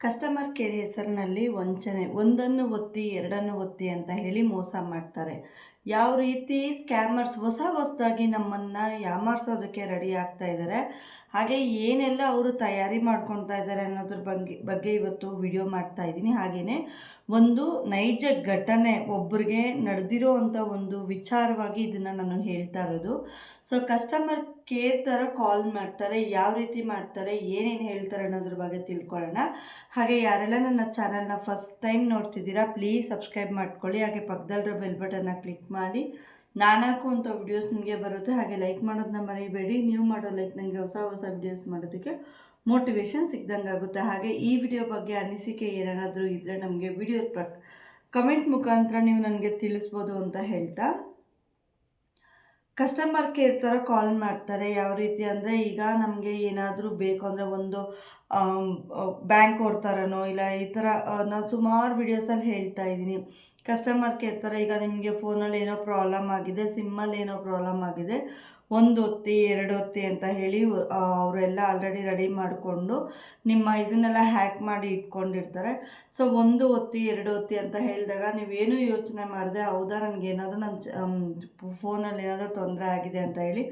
Customer care ಹೆಸರಿನಲ್ಲಿ ವಂಚನೆ, ಒಂದನ್ನು ಒತ್ತಿ, ಎರಡನ್ನು ಒತ್ತಿ ಅಂತ ಹೇಳಿ ಮೋಸ ಮಾಡ್ತಾರೆ. ಯಾವ ರೀತಿ ಸ್ಕ್ಯಾಮರ್ಸ್ ಹೊಸ ಹೊಸದಾಗಿ ನಮ್ಮನ್ನು ಯಾಮಾರಿಸೋದಕ್ಕೆ ರೆಡಿ ಆಗ್ತಾ ಇದ್ದಾರೆ ಹಾಗೆ ಏನೆಲ್ಲ ಅವರು ತಯಾರಿ ಮಾಡ್ಕೊತಾ ಇದ್ದಾರೆ ಅನ್ನೋದ್ರ ಬಗ್ಗೆ ಬಗ್ಗೆ ಇವತ್ತು ವಿಡಿಯೋ ಮಾಡ್ತಾ ಇದ್ದೀನಿ. ಹಾಗೆಯೇ ಒಂದು ನೈಜ ಘಟನೆ ಒಬ್ಬರಿಗೆ ನಡೆದಿರೋ ಅಂಥ ಒಂದು ವಿಚಾರವಾಗಿ ಇದನ್ನು ನಾನು ಹೇಳ್ತಾ ಇರೋದು. ಸೊ ಕಸ್ಟಮರ್ ಕೇರ್ ಥರ ಕಾಲ್ ಮಾಡ್ತಾರೆ, ಯಾವ ರೀತಿ ಮಾಡ್ತಾರೆ, ಏನೇನು ಹೇಳ್ತಾರೆ ಅನ್ನೋದ್ರ ಬಗ್ಗೆ ತಿಳ್ಕೊಳ್ಳೋಣ. ಹಾಗೆ ಯಾರೆಲ್ಲ ನನ್ನ ಚಾನಲ್ನ ಫಸ್ಟ್ ಟೈಮ್ ನೋಡ್ತಿದ್ದೀರಾ ಪ್ಲೀಸ್ ಸಬ್ಸ್ಕ್ರೈಬ್ ಮಾಡ್ಕೊಳ್ಳಿ. ಹಾಗೆ ಪಕ್ಕದಲ್ಲಿರೋ ಬೆಲ್ ಬಟನ್ನ ಕ್ಲಿಕ್ ಮಾಡಿ. ನಾನಾಕು ಅಂತ ವಿಡಿಯೋಸ್ ನಿಮಗೆ ಬರುತ್ತೆ. ಹಾಗೆ ಲೈಕ್ ಮಾಡೋದನ್ನ ಮರೀಬೇಡಿ. ನೀವು ಮಾಡೋ ಲೈಕ್ ನನಗೆ ಹೊಸ ಹೊಸ ವಿಡಿಯೋಸ್ ಮಾಡೋದಕ್ಕೆ ಮೋಟಿವೇಶನ್ ಸಿಗ್ದಂಗೆ ಆಗುತ್ತೆ ಹಾಗೆ ಈ ವಿಡಿಯೋ ಬಗ್ಗೆ ಅನಿಸಿಕೆ ಏನಾದರೂ ಇದ್ದರೆ ನಮಗೆ ವಿಡಿಯೋ ಪ್ರ, ಕಮೆಂಟ್ ಮುಖಾಂತರ ನೀವು ನನಗೆ ತಿಳಿಸ್ಬೋದು ಅಂತ ಹೇಳ್ತಾ. ಕಸ್ಟಮರ್ ಕೇರ್ ಥರ ಕಾಲ್ ಮಾಡ್ತಾರೆ. ಯಾವ ರೀತಿ ಅಂದರೆ ಈಗ ನಮಗೆ ಏನಾದರೂ ಬೇಕು ಅಂದರೆ ಒಂದು ಬ್ಯಾಂಕ್ ಅವ್ರ ಥರನೋ ಇಲ್ಲ ಈ ಥರ ನಾನು ಸುಮಾರು ವಿಡಿಯೋಸಲ್ಲಿ ಹೇಳ್ತಾ ಇದ್ದೀನಿ. ಕಸ್ಟಮರ್ ಕೇರ್ ಥರ ಈಗ ನಿಮಗೆ ಫೋನಲ್ಲಿ ಏನೋ ಪ್ರಾಬ್ಲಮ್ ಆಗಿದೆ ಸಿಮ್ಮಲ್ಲಿ ಏನೋ ಪ್ರಾಬ್ಲಮ್ ಆಗಿದೆ. ಒಂದು ಹೊತ್ತಿ, ಎರಡು ಹೊತ್ತಿ ಅಂತ ಹೇಳಿ ಅವರೆಲ್ಲ ಆಲ್ರೆಡಿ ರೆಡಿ ಮಾಡಿಕೊಂಡು ನಿಮ್ಮ ಇದನ್ನೆಲ್ಲ ಹ್ಯಾಕ್ ಮಾಡಿ ಇಟ್ಕೊಂಡಿರ್ತಾರೆ. ಸೊ ಒಂದು ಹೊತ್ತಿ, ಎರಡು ಹೊತ್ತಿ ಅಂತ ಹೇಳಿದಾಗ ನೀವೇನು ಯೋಚನೆ ಮಾಡಿದೆ, ಹೌದಾ? ನನಗೇನಾದರೂ ನನ್ನ ಫೋನಲ್ಲಿ ಏನಾದರೂ ತೊಂದರೆ ಆಗಿದೆ ಅಂತ ಹೇಳಿ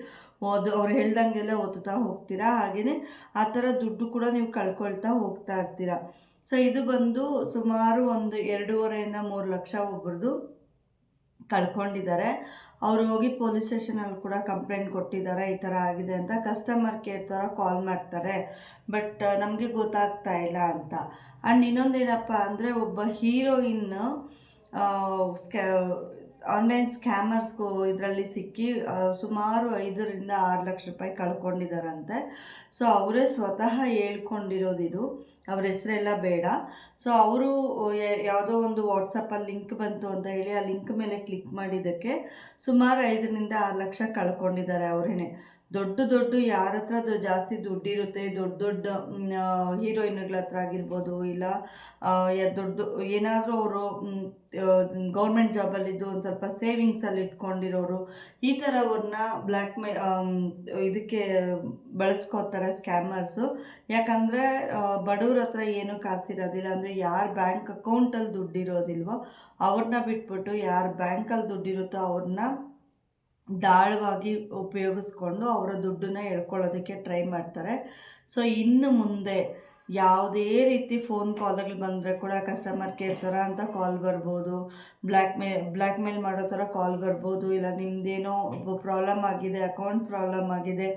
ಓದು, ಅವ್ರು ಹೇಳ್ದಂಗೆಲ್ಲ ಓದ್ತಾ ಹೋಗ್ತೀರಾ? ಹಾಗೆಯೇ ಆ ಥರ ದುಡ್ಡು ಕೂಡ ನೀವು ಕಳ್ಕೊಳ್ತಾ ಹೋಗ್ತಾ ಇರ್ತೀರ? ಸೊ ಇದು ಬಂದು ಸುಮಾರು ಒಂದು ಎರಡೂವರೆಯಿಂದ ಮೂರು ಲಕ್ಷ ಒಬ್ರದ್ದು ಕಳ್ಕೊಂಡಿದ್ದಾರೆ ಅವ್ರು ಹೋಗಿ ಪೊಲೀಸ್ ಸ್ಟೇಷನಲ್ಲಿ ಕೂಡ ಕಂಪ್ಲೇಂಟ್ ಕೊಟ್ಟಿದ್ದಾರೆ, ಈ ಥರ ಆಗಿದೆ ಅಂತ ಕಸ್ಟಮರ್ ಕೇರ್ ಥರ ಕಾಲ್ ಮಾಡ್ತಾರೆ. ಬಟ್ ನಮಗೆ ಗೊತ್ತಾಗ್ತಾ ಇಲ್ಲ ಅಂತ. ಆ್ಯಂಡ್ ಇನ್ನೊಂದೇನಪ್ಪ ಅಂದರೆ, ಒಬ್ಬ ಹೀರೋಯಿನ್ ಸ್ಕ್ಯಾ ಆನ್ಲೈನ್ ಸ್ಕ್ಯಾಮರ್ಸ್ಗೂ ಇದರಲ್ಲಿ ಸಿಕ್ಕಿ ಸುಮಾರು ಐದರಿಂದ ಆರು ಲಕ್ಷ ರೂಪಾಯಿ ಕಳ್ಕೊಂಡಿದ್ದಾರಂತೆ ಸೊ ಅವರೇ ಸ್ವತಃ ಹೇಳ್ಕೊಂಡಿರೋದು ಇದು ಅವ್ರ ಹೆಸರೆಲ್ಲ ಬೇಡ. ಸೊ ಅವರು ಯಾವುದೋ ಒಂದು ವಾಟ್ಸಪ್ಪಲ್ಲಿ ಲಿಂಕ್ ಬಂತು ಅಂತ ಹೇಳಿ ಆ ಲಿಂಕ್ ಮೇಲೆ ಕ್ಲಿಕ್ ಮಾಡಿದ್ದಕ್ಕೆ ಸುಮಾರು ಐದರಿಂದ ಆರು ಲಕ್ಷ ಕಳ್ಕೊಂಡಿದ್ದಾರೆ ಅವರೇನೆ. ದೊಡ್ಡ ದೊಡ್ಡ ಯಾರ ಹತ್ರ ಜಾಸ್ತಿ ದುಡ್ಡಿರುತ್ತೆ, ದೊಡ್ಡ ದೊಡ್ಡ ಹೀರೋಯಿನ್ಗಳ ಹತ್ರ ಆಗಿರ್ಬೋದು ಇಲ್ಲ ದೊಡ್ಡ, ಏನಾದರೂ ಅವರು ಗೌರ್ಮೆಂಟ್ ಜಾಬಲ್ಲಿದ್ದು ಒಂದು ಸ್ವಲ್ಪ ಸೇವಿಂಗ್ಸಲ್ಲಿ ಇಟ್ಕೊಂಡಿರೋರು, ಈ ಥರವ್ರನ್ನ ಬ್ಲ್ಯಾಕ್ ಮೇ ಇದಕ್ಕೆ ಬಳಸ್ಕೋತಾರೆ ಸ್ಕ್ಯಾಮರ್ಸು ಯಾಕಂದರೆ ಬಡವ್ರ ಹತ್ರ ಏನೂ ಕಾಸಿರೋದಿಲ್ಲ, ಅಂದರೆ ಯಾರು ಬ್ಯಾಂಕ್ ಅಕೌಂಟಲ್ಲಿ ದುಡ್ಡಿರೋದಿಲ್ವೋ ಅವ್ರನ್ನ ಬಿಟ್ಬಿಟ್ಟು ಯಾರು ಬ್ಯಾಂಕಲ್ಲಿ ದುಡ್ಡಿರುತ್ತೋ ಅವ್ರನ್ನ ದಾಳವಾಗಿ ಉಪಯೋಗಿಸ್ಕೊಂಡು ಅವರ ದುಡ್ಡನ್ನ ಎಳ್ಕೊಳ್ಳೋದಕ್ಕೆ ಟ್ರೈ ಮಾಡ್ತಾರೆ. ಸೊ ಇನ್ನು ಮುಂದೆ ಯಾವುದೇ ರೀತಿ ಫೋನ್ ಕಾಲ್ಗಳು ಬಂದರೆ ಕೂಡ ಕಸ್ಟಮರ್ ಕೇರ್ ಥರ ಅಂತ ಕಾಲ್ ಬರ್ಬೋದು. ಬ್ಲ್ಯಾಕ್ ಮೇ ಬ್ಲ್ಯಾಕ್ ಮೇಲ್ ಮಾಡೋ ಥರ ಕಾಲ್ ಬರ್ಬೋದು. ಇಲ್ಲ ನಿಮ್ಮದೇನೋ ಪ್ರಾಬ್ಲಮ್ ಆಗಿದೆ ಅಕೌಂಟ್ ಪ್ರಾಬ್ಲಮ್ ಆಗಿದೆ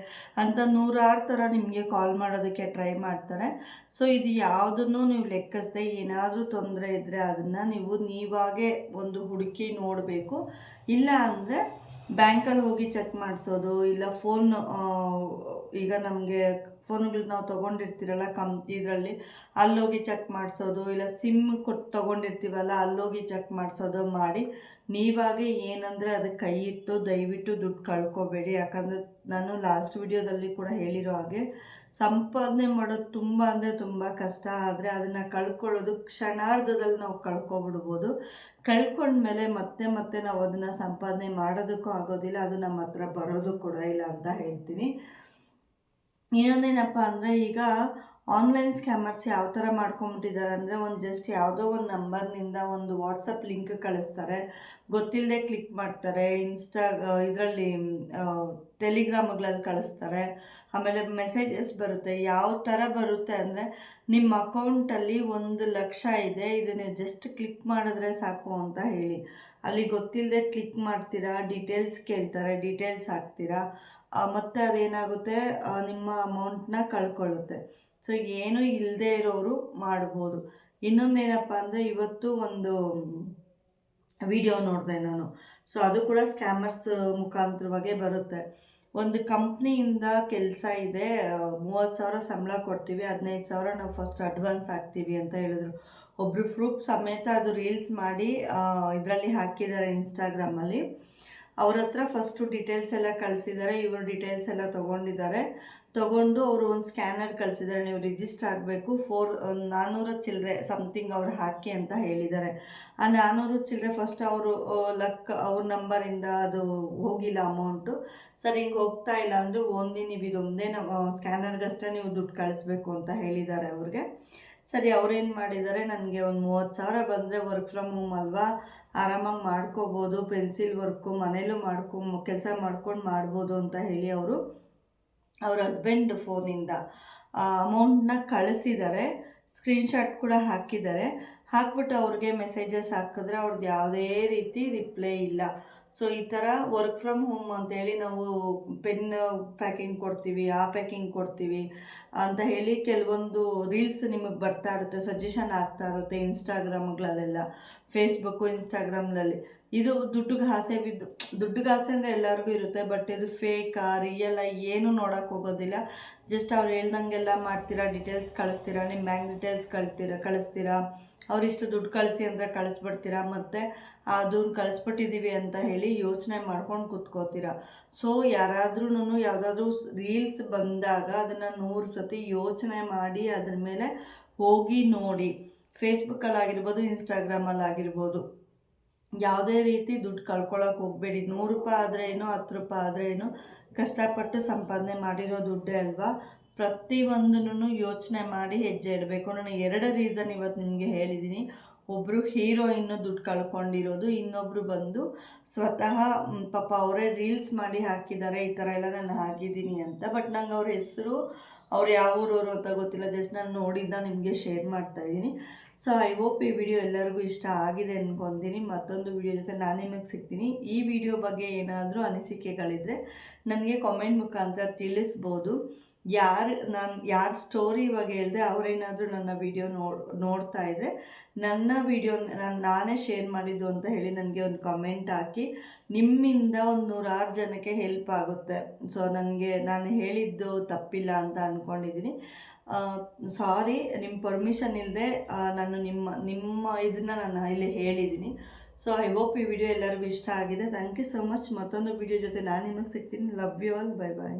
ಅಂತ ನೂರಾರು ಥರ ನಿಮಗೆ ಕಾಲ್ ಮಾಡೋದಕ್ಕೆ ಟ್ರೈ ಮಾಡ್ತಾರೆ. ಸೊ ಇದು ಯಾವುದನ್ನು ನೀವು ಲೆಕ್ಕಿಸದೆ ಏನಾದರೂ ತೊಂದರೆ ಇದ್ದರೆ ಅದನ್ನು ನೀವು ನೀವಾಗೇ ಒಂದು ಹುಡುಕಿ ನೋಡಬೇಕು. ಇಲ್ಲ ಅಂದರೆ ಬ್ಯಾಂಕಲ್ಲಿ ಹೋಗಿ ಚೆಕ್ ಮಾಡಿಸೋದು ಇಲ್ಲ ಫೋನ್ ಈಗ ನಮಗೆ ಫೋನ್ಗಳು ನಾವು ತೊಗೊಂಡಿರ್ತೀರಲ್ಲ ಕಂ, ಇದರಲ್ಲಿ, ಅಲ್ಲೋಗಿ ಚೆಕ್ ಮಾಡಿಸೋದು, ಇಲ್ಲ ಸಿಮ್ ಕೊಟ್ಟು ತೊಗೊಂಡಿರ್ತೀವಲ್ಲ, ಅಲ್ಲೋಗಿ ಚೆಕ್ ಮಾಡಿಸೋದು ಮಾಡಿ, ನೀವಾಗಿ ಏನಂದರೆ ಅದಕ್ಕೆ ಕೈ ಇಟ್ಟು ದಯವಿಟ್ಟು ದುಡ್ಡು ಕಳ್ಕೊಬೇಡಿ. ಯಾಕಂದರೆ ನಾನು ಲಾಸ್ಟ್ ವಿಡಿಯೋದಲ್ಲಿ ಕೂಡ ಹೇಳಿರೋ ಹಾಗೆ, ಸಂಪಾದನೆ ಮಾಡೋದು ತುಂಬ ಅಂದರೆ ತುಂಬ ಕಷ್ಟ. ಆದರೆ ಅದನ್ನು ಕಳ್ಕೊಳ್ಳೋದು ಕ್ಷಣಾರ್ಧದಲ್ಲಿ ನಾವು ಕಳ್ಕೊಬಿಡ್ಬೋದು. ಕಳ್ಕೊಂಡ್ಮೇಲೆ ಮತ್ತೆ ಮತ್ತೆ ನಾವು ಅದನ್ನು ಸಂಪಾದನೆ ಮಾಡೋದಕ್ಕೂ ಆಗೋದಿಲ್ಲ. ಅದು ನಮ್ಮ ಹತ್ರ ಬರೋದು ಕೂಡ ಇಲ್ಲ ಅಂತ ಹೇಳ್ತೀನಿ. ಇನ್ನೊಂದೇನಪ್ಪ ಅಂದರೆ ಈಗ ಆನ್ಲೈನ್ ಸ್ಕ್ಯಾಮರ್ಸ್ ಯಾವ ಥರ ಮಾಡ್ಕೊಂಬಿಟ್ಟಿದ್ದಾರೆ ಅಂದರೆ ಒಂದು ಜಸ್ಟ್ ಯಾವುದೋ ಒಂದು ನಂಬರ್ನಿಂದ ಒಂದು ವಾಟ್ಸಪ್ ಲಿಂಕ್ ಕಳಿಸ್ತಾರೆ. ಗೊತ್ತಿಲ್ಲದೆ ಕ್ಲಿಕ್ ಮಾಡ್ತಾರೆ. ಇನ್ಸ್ಟಾ ಇದರಲ್ಲಿ ಟೆಲಿಗ್ರಾಮ್ಗಳಲ್ಲಿ ಕಳಿಸ್ತಾರೆ. ಆಮೇಲೆ ಮೆಸೇಜಸ್ ಬರುತ್ತೆ. ಯಾವ ಥರ ಬರುತ್ತೆ ಅಂದರೆ ನಿಮ್ಮ ಅಕೌಂಟಲ್ಲಿ ಒಂದು ಲಕ್ಷ ಇದೆ, ಇದನ್ನು ಜಸ್ಟ್ ಕ್ಲಿಕ್ ಮಾಡಿದ್ರೆ ಸಾಕು ಅಂತ ಹೇಳಿ. ಅಲ್ಲಿ ಗೊತ್ತಿಲ್ಲದೆ ಕ್ಲಿಕ್ ಮಾಡ್ತೀರಾ ಡೀಟೇಲ್ಸ್ ಕೇಳ್ತಾರೆ ಡೀಟೇಲ್ಸ್ ಹಾಕ್ತೀರಾ ಮತ್ತು ಅದೇನಾಗುತ್ತೆ? ನಿಮ್ಮ ಅಮೌಂಟ್ನ ಕಳ್ಕೊಳ್ಳುತ್ತೆ. ಸೊ ಏನು ಇಲ್ಲದೆ ಇರೋರು ಮಾಡ್ಬೋದು. ಇನ್ನೊಂದೇನಪ್ಪ ಅಂದರೆ, ಇವತ್ತು ಒಂದು ವಿಡಿಯೋ ನೋಡಿದೆ ನಾನು. ಸೊ ಅದು ಕೂಡ ಸ್ಕ್ಯಾಮರ್ಸ್ ಮುಖಾಂತರವಾಗೇ ಬರುತ್ತೆ. ಒಂದು ಕಂಪ್ನಿಯಿಂದ ಕೆಲಸ ಇದೆ. ಮೂವತ್ತು ಸಾವಿರ ಸಂಬಳ ಕೊಡ್ತೀವಿ, ಹದಿನೈದು ಸಾವಿರ ನಾವು ಫಸ್ಟ್ ಅಡ್ವಾನ್ಸ್ ಹಾಕ್ತೀವಿ ಅಂತ ಹೇಳಿದ್ರು. ಒಬ್ಬರು ಪ್ರೂಫ್ ಸಮೇತ ಅದು ರೀಲ್ಸ್ ಮಾಡಿ ಇದರಲ್ಲಿ ಹಾಕಿದ್ದಾರೆ ಇನ್ಸ್ಟಾಗ್ರಾಮಲ್ಲಿ ಅವ್ರ ಹತ್ರ ಫಸ್ಟು ಡೀಟೇಲ್ಸ್ ಎಲ್ಲ ಕಳಿಸಿದ್ದಾರೆ ಇವರು ಡೀಟೇಲ್ಸ್ ಎಲ್ಲ ತೊಗೊಂಡಿದ್ದಾರೆ. ತೊಗೊಂಡು ಅವರು ಒಂದು ಸ್ಕ್ಯಾನರ್ ಕಳಿಸಿದ್ದಾರೆ ನೀವು ರಿಜಿಸ್ಟರ್ ಆಗಬೇಕು ಫೋರ್ ನಾನ್ನೂರ ಚಿಲ್ಲರೆ ಸಮಥಿಂಗ್ ಅವ್ರು ಹಾಕಿ ಅಂತ ಹೇಳಿದ್ದಾರೆ. ಆ ನಾನ್ನೂರು ಚಿಲ್ಲರೆ ಫಸ್ಟ್ ಅವರು ಲಕ್ ಅವ್ರ ನಂಬರಿಂದ ಅದು ಹೋಗಿಲ್ಲ ಅಮೌಂಟು ಸರ್, ಹಿಂಗೆ ಹೋಗ್ತಾ ಇಲ್ಲ ಅಂದರೆ ಓನ್ಲಿ ನೀವು ಇದೊಂದೇ ಸ್ಕ್ಯಾನರ್ಗಷ್ಟೇ ನೀವು ದುಡ್ಡು ಕಳಿಸ್ಬೇಕು ಅಂತ ಹೇಳಿದ್ದಾರೆ ಅವ್ರಿಗೆ. ಸರಿ, ಅವ್ರೇನು ಮಾಡಿದ್ದಾರೆ ನನಗೆ ಒಂದು ಮೂವತ್ತು ಸಾವಿರ ಬಂದರೆ ವರ್ಕ್ ಫ್ರಮ್ ಹೋಮ್ ಅಲ್ವಾ? ಆರಾಮಾಗಿ ಮಾಡ್ಕೋಬೋದು ಪೆನ್ಸಿಲ್ ವರ್ಕು ಮನೇಲೂ ಮಾಡ್ಕೊ, ಕೆಲಸ ಮಾಡ್ಕೊಂಡು ಮಾಡ್ಬೋದು ಅಂತ ಹೇಳಿ ಅವರು ಅವ್ರ ಹಸ್ಬೆಂಡ್ ಫೋನಿಂದ ಅಮೌಂಟ್ನ ಕಳಿಸಿದ್ದಾರೆ ಸ್ಕ್ರೀನ್ಶಾಟ್ ಕೂಡ ಹಾಕಿದ್ದಾರೆ ಹಾಕ್ಬಿಟ್ಟು ಅವ್ರಿಗೆ ಮೆಸೇಜಸ್ ಹಾಕಿದ್ರೆ ಅವ್ರದ್ದು ಯಾವುದೇ ರೀತಿ ರಿಪ್ಲೈ ಇಲ್ಲ. ಸೊ ಈ ಥರ ವರ್ಕ್ ಫ್ರಮ್ ಹೋಮ್ ಅಂತೇಳಿ ನಾವು ಪೆನ್ ಪ್ಯಾಕಿಂಗ್ ಕೊಡ್ತೀವಿ, ಆ ಪ್ಯಾಕಿಂಗ್ ಕೊಡ್ತೀವಿ. ಅಂತ ಹೇಳಿ ಕೆಲವೊಂದು ರೀಲ್ಸ್ ನಿಮಗೆ ಬರ್ತಾ ಇರುತ್ತೆ ಸಜೆಷನ್ ಆಗ್ತಾ ಇರುತ್ತೆ ಇನ್ಸ್ಟಾಗ್ರಾಮ್ಗಳಲ್ಲೆಲ್ಲ ಫೇಸ್ಬುಕ್ಕು ಇನ್ಸ್ಟಾಗ್ರಾಮ್ನಲ್ಲಿ ಇದು ದುಡ್ಡಿಗೆ ಆಸೆ ಬಿದ್ದು, ದುಡ್ಡಿಗೆ ಆಸೆ ಅಂದರೆ ಎಲ್ಲರಿಗೂ ಇರುತ್ತೆ ಬಟ್ ಇದು ಫೇಕಾ ರಿಯಲ್ ಏನು ನೋಡೋಕೆ ಹೋಗೋದಿಲ್ಲ. ಜಸ್ಟ್ ಅವ್ರು ಹೇಳ್ದಂಗೆಲ್ಲ ಮಾಡ್ತೀರಾ ಡೀಟೇಲ್ಸ್ ಕಳಿಸ್ತೀರಾ ನಿಮ್ಮ ಬ್ಯಾಂಕ್ ಡೀಟೇಲ್ಸ್ ಕಳ್ತೀರಾ ಕಳಿಸ್ತೀರಾ? ಅವರಿಷ್ಟು ದುಡ್ಡು ಕಳಿಸಿ ಅಂದರೆ ಕಳಿಸ್ಬಿಡ್ತೀರಾ? ಮತ್ತು ಅದನ್ನ ಕಳಿಸ್ಬಿಟ್ಟಿದ್ದೀವಿ ಅಂತ ಹೇಳಿ ಯೋಚನೆ ಮಾಡ್ಕೊಂಡು ಕೂತ್ಕೋತೀರಾ? ಸೊ ಯಾರಾದ್ರೂ ಯಾವುದಾದ್ರೂ ರೀಲ್ಸ್ ಬಂದಾಗ ಅದನ್ನು ನೂರು ಸತಿ ಯೋಚನೆ ಮಾಡಿ ಅದ್ರ ಮೇಲೆ ಹೋಗಿ ನೋಡಿ. ಫೇಸ್ಬುಕ್ಕಲ್ಲಾಗಿರ್ಬೋದು ಇನ್ಸ್ಟಾಗ್ರಾಮಲ್ಲಾಗಿರ್ಬೋದು ಯಾವುದೇ ರೀತಿ ದುಡ್ಡು ಕಳ್ಕೊಳ್ಳೋಕೆ ಹೋಗಬೇಡಿ. ನೂರು ರೂಪಾಯಿ ಆದರೆ ಏನು, ಹತ್ತು ರೂಪಾಯಿ ಆದರೆ ಏನು, ಕಷ್ಟಪಟ್ಟು ಸಂಪಾದನೆ ಮಾಡಿರೋ ದುಡ್ಡೇ ಅಲ್ವಾ? ಪ್ರತಿಯೊಂದನ್ನು ಯೋಚನೆ ಮಾಡಿ ಹೆಜ್ಜೆ ಇಡಬೇಕು. ನಾನು ಎರಡು ರೀಸನ್ ಇವತ್ತು ನಿಮಗೆ ಹೇಳಿದ್ದೀನಿ ಒಬ್ಬರು ಹೀರೋಯಿನ್ನು ದುಡ್ಡು ಕಳ್ಕೊಂಡಿರೋದು ಇನ್ನೊಬ್ಬರು ಬಂದು ಸ್ವತಃ ಪಾಪ ಅವರೇ ರೀಲ್ಸ್ ಮಾಡಿ ಹಾಕಿದ್ದಾರೆ, ಈ ಥರ ಎಲ್ಲ ನಾನು ಹಾಕಿದ್ದೀನಿ ಅಂತ. ಬಟ್ ನಂಗೆ ಅವ್ರ ಹೆಸರು, ಅವ್ರು ಯಾವ ಊರವರು ಅಂತ ಗೊತ್ತಿಲ್ಲ. ಜಸ್ಟ್ ನಾನು ನೋಡಿದ್ದ ನಿಮಗೆ ಶೇರ್ ಮಾಡ್ತಾ ಇದ್ದೀನಿ. ಸೊ ಐ ಹೋಪ್ ಈ ವಿಡಿಯೋ ಎಲ್ಲರಿಗೂ ಇಷ್ಟ ಆಗಿದೆ ಅಂದ್ಕೊತೀನಿ ಮತ್ತೊಂದು ವಿಡಿಯೋ ಜೊತೆ ನಾನು ನಿಮಗೆ ಸಿಗ್ತೀನಿ. ಈ ವಿಡಿಯೋ ಬಗ್ಗೆ ಏನಾದರೂ ಅನಿಸಿಕೆಗಳಿದ್ದರೆ ನನಗೆ ಕಾಮೆಂಟ್ ಮುಖಾಂತರ ತಿಳಿಸ್ಬೋದು. ಯಾರು ನಾನು ಯಾರ ಸ್ಟೋರಿ ಇವಾಗ ಹೇಳಿದೆ ಅವರೇನಾದರೂ ನನ್ನ ವಿಡಿಯೋ ನೋಡ್ ನೋಡ್ತಾ ಇದ್ದರೆ ನನ್ನ ವಿಡಿಯೋ ನಾನು, ನಾನೇ ಶೇರ್ ಮಾಡಿದ್ದು ಅಂತ ಹೇಳಿ ನನಗೆ ಒಂದು ಕಮೆಂಟ್ ಹಾಕಿ ನಿಮ್ಮಿಂದ ಒಂದು ನೂರಾರು ಜನಕ್ಕೆ ಹೆಲ್ಪ್ ಆಗುತ್ತೆ. ಸೊ ನನಗೆ, ನಾನು ಹೇಳಿದ್ದು ತಪ್ಪಿಲ್ಲ ಅಂತ ಅಂದ್ಕೊಂಡಿದ್ದೀನಿ ಸಾರಿ ನಿಮ್ಮ ಪರ್ಮಿಷನ್ ಇಲ್ಲದೆ ನಾನು ನಿಮ್ಮ ನಿಮ್ಮ ಇದನ್ನು ನಾನು ಇಲ್ಲಿ ಹೇಳಿದ್ದೀನಿ ಸೊ ಐ ಹೋಪ್ ಈ ವಿಡಿಯೋ ಎಲ್ಲರಿಗೂ ಇಷ್ಟ ಆಗಿದೆ. ಥ್ಯಾಂಕ್ ಯು ಸೊ ಮಚ್ ಮತ್ತೊಂದು ವಿಡಿಯೋ ಜೊತೆ ನಾನು ನಿಮಗೆ ಸಿಗ್ತೀನಿ. Love you all bye bye